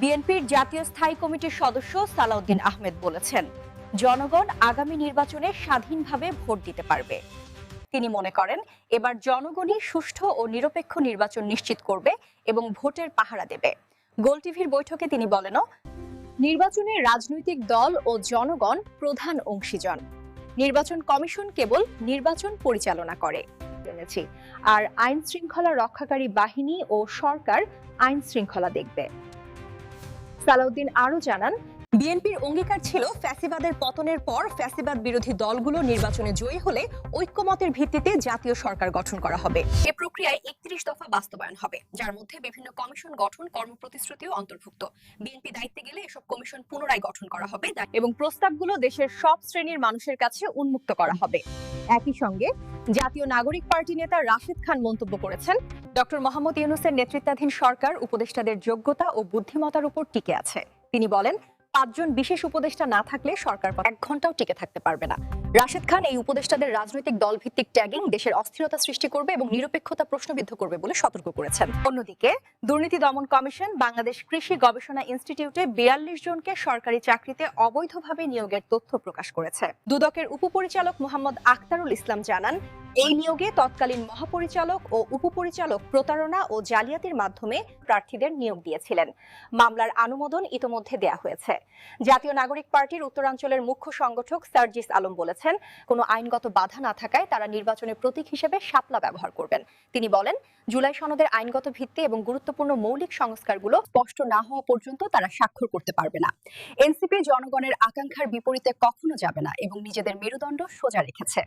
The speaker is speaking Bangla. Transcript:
বিএনপির জাতীয় স্থায়ী কমিটির সদস্য সালাউদ্দিন আহমেদ বলেছেন, জনগণ আগামী নির্বাচনে স্বাধীনভাবে ভোট দিতে পারবে। তিনি মনে করেন, এবার জনগণই সুষ্ঠু ও নিরপেক্ষ নির্বাচন নিশ্চিত করবে এবং ভোটের পাহারা দেবে। গোল টিভির বৈঠকে তিনি বলেন নির্বাচনে রাজনৈতিক দল ও জনগণ প্রধান অংশীজন। নির্বাচন কমিশন কেবল নির্বাচন পরিচালনা করে। জেনেছি। আর আইন শৃঙ্খলা রক্ষাকারী বাহিনী ও সরকার আইন শৃঙ্খলা দেখবে। সালাউদ্দিন আরও জানান, বিএনপির অঙ্গীকার ছিল ফ্যাসিবাদের পতনের পর ফ্যাসিবাদ বিরোধী দলগুলো নির্বাচনে জয়ী হলে ঐক্যমতের ভিত্তিতে জাতীয় সরকার গঠন করা হবে। এ প্রক্রিয়ায় একত্রিশ দফা বাস্তবায়ন হবে, যার মধ্যে বিভিন্ন কমিশন গঠন, কর্মপ্রতিশ্রুতিও অন্তর্ভুক্ত। বিএনপি দায়িত্বে গেলে এসব কমিশন পুনরায় গঠন করা হবে এবং প্রস্তাবগুলো দেশের সব শ্রেণির মানুষের কাছে উন্মুক্ত করা হবে। একই সঙ্গে জাতীয় নাগরিক পার্টি নেতা রাশেদ খান মন্তব্য করেছেন। ডক্টর মোহাম্মদ ইউনুসের নেতৃত্বাধীন সরকার উপদেষ্টাদের যোগ্যতা ও বুদ্ধিমতার উপর টিকে আছে। তিনি বলেন, পাঁচজন বিশেষ উপদেষ্টা না থাকলে সরকার এক ঘন্টাও টিকে থাকতে পারবে না। রাশেদ খান এই উপদেষ্টাদের রাজনৈতিক দলভিত্তিক ট্যাগিং দেশের অস্থিরতা সৃষ্টি করবে এবং নিরপেক্ষতা প্রশ্নবিদ্ধ করবে বলে সতর্ক করেছেন। অন্যদিকে, দুর্নীতি দমন কমিশন বাংলাদেশ কৃষি গবেষণা ইনস্টিটিউটে বিয়াল্লিশ জনকে সরকারি চাকরিতে অবৈধভাবে নিয়োগের তথ্য প্রকাশ করেছে। দুদকের উপপরিচালক মোহাম্মদ আখতারুল ইসলাম জানান এই নিয়োগে তৎকালীন মহাপরিচালক ও উপপরিচালক প্রতারণা ও জালিয়াতির মাধ্যমে প্রার্থীদের নিয়োগ দিয়েছিলেন। মামলার অনুমোদন ইতোমধ্যে দেয়া হয়েছে। জাতীয় নাগরিক পার্টির উত্তরাঞ্চলের মুখ্য সংগঠক সার্জিস আলম বলেছেন, কোনো আইনগত বাধা না থাকায় তারা নির্বাচনের প্রতীক হিসেবে শাপলা ব্যবহার করবেন। তিনি বলেন, জুলাই সনদের আইনগত ভিত্তি এবং গুরুত্বপূর্ণ মৌলিক সংস্কারগুলো স্পষ্ট না হওয়া পর্যন্ত তারা স্বাক্ষর করতে পারবে না। এনসিপি জনগণের আকাঙ্ক্ষার বিপরীতে কখনো যাবে না এবং নিজেদের মেরুদণ্ড সোজা রেখেছে।